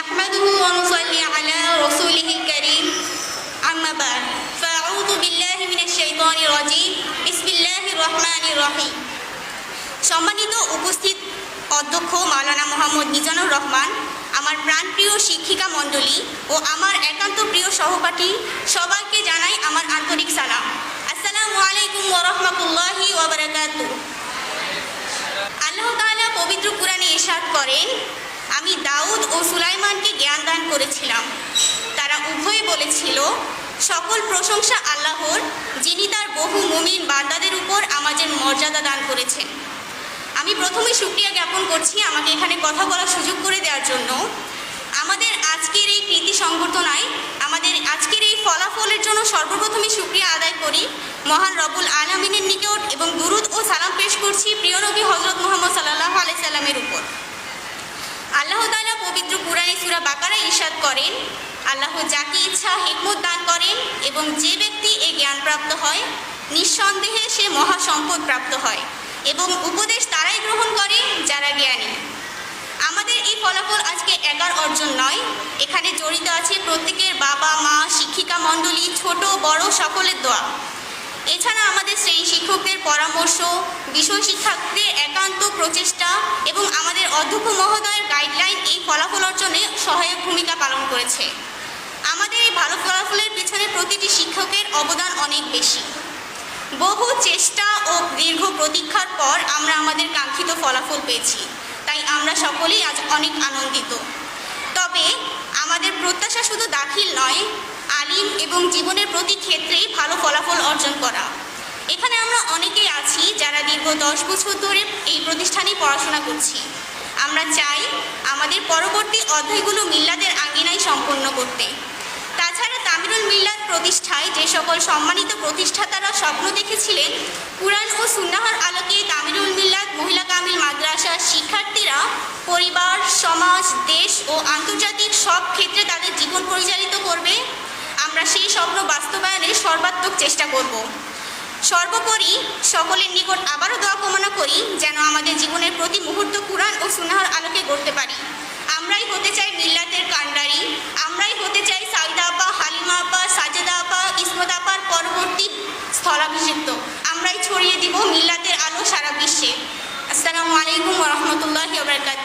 نحمده ونصلي على رسوله الكريم أما بعد فأعوذ بالله من الشيطان الرجيم بسم الله الرحمن الرحيم সম্মানিত উপস্থিত অধ্যক্ষ মাওলানা মোহাম্মদ মিজানুর রহমান আমার প্রাণপ্রিয় শিক্ষিকা মণ্ডলী ও আমার একান্ত প্রিয় সহপাঠী সবাইকে জানাই আমার আন্তরিক সালাম আসসালামু আলাইকুম ওরহমতুল্লাহি ওবরাকাতু আল্লাহ তাআলা পবিত্র কুরআনে ইরশাদ করেন আমি দাউদ ও সুলাইমানকে জ্ঞান দান করেছিলাম। তারা উভয়ে বলেছিল, সকল প্রশংসা আল্লাহর, যিনি তার বহু মুমিন বান্দাদের উপর আমাদের মর্যাদা দান করেছেন। আমি প্রথমে সুক্রিয়া জ্ঞাপন করছি আমাকে এখানে কথা বলার সুযোগ করে দেওয়ার জন্য। আমাদের আজকের এই কৃতি সংবর্ধনায়, আমাদের আজকের এই ফলাফলের জন্য সর্বপ্রথমে সুক্রিয়া আদায় করি মহান রবুল আলমিনের নিকট এবং দুরুদ ও সালাম পেশ করছি প্রিয় নবী হজরত মোহাম্মদ সাল্লাহ আলাইসাল্লামের উপর আল্লাহ তাআলা পবিত্র কুরআনে সূরা বাকারা ইরশাদ করেন। আল্লাহ যাকে ইচ্ছা, হিকমত দান করেন এবং যে ব্যক্তি এই জ্ঞান প্রাপ্ত হয়, নিঃসন্দেহে সে মহা সম্পদ প্রাপ্ত হয় এবং উপদেশ তারাই গ্রহণ করে যারা জ্ঞানী। আমাদের এই ফলাফল আজকে একার অর্জন নয়। এখানে জড়িত আছে প্রত্যেকের বাবা, মা, শিক্ষিকা, মণ্ডলী, ছোট, বড়, সকলের দোয়া। এছাড়া আমাদের শ্রেণি শিক্ষকদের পরামর্শ, বিষয় শিক্ষকদের একান্ত প্রচেষ্টা এবং আমাদের অধ্যক্ষ মহোদয়ের গাইডলাইন এই ফলাফল অর্জনে সহায়ক ভূমিকা পালন করেছে। আমাদের এই ভালো ফলাফলের পিছনে প্রতিটি শিক্ষকের অবদান অনেক বেশি। বহু চেষ্টা ও দীর্ঘ প্রতীক্ষার পর আমরা আমাদের কাঙ্ক্ষিত ফলাফল পেয়েছি। তাই আমরা সকলেই আজ অনেক আনন্দিত। তবে আমাদের প্রত্যাশা শুধু দাখিল নয় আলিম এবং জীবনের প্রতি ক্ষেত্রেই ভালো ফলাফল অর্জন করা। এখানে আমরা অনেকেই আছি যারা দীর্ঘ দশ বছর ধরে এই প্রতিষ্ঠানে পড়াশোনা করছি। আমরা চাই আমাদের পরবর্তী অধ্যায়গুলো মিল্লাদের আঙ্গিনায় সম্পন্ন করতে। তাছাড়া তামিরুল মিল্লাত প্রতিষ্ঠায় যে সকল সম্মানিত প্রতিষ্ঠাতারা স্বপ্ন দেখেছিলেন, কুরআন ও সুন্নাহর আলোকে তামিরুল মিল্লাত মহিলা কামিল মাদ্রাসার শিক্ষার্থীরা পরিবার, সমাজ, দেশ ও আন্তর্জাতিক সব ক্ষেত্রে স্বপ্ন বাস্তবায়নে সর্বাত্মক চেষ্টা করব। সর্বোপরি সকলের নিকট আবারও দোয়া কামনা করি যেন আমাদের জীবনের প্রতি মুহূর্ত কোরআন ও সুনাহর আলোকে গড়তে পারি। আমরাই হতে চাই মিল্লাতের কান্ডারি আমরাই হতে চাই সাইদা আপা, হালিমা আপা, সাজেদা আপা, ইসমত আপার পরবর্তী স্থলাভিষিক্ত। আমরাই ছড়িয়ে দিব মিল্লাতের আলো সারা বিশ্বে। আসসালামু আলাইকুম রহমতুল্লাহ বরকাত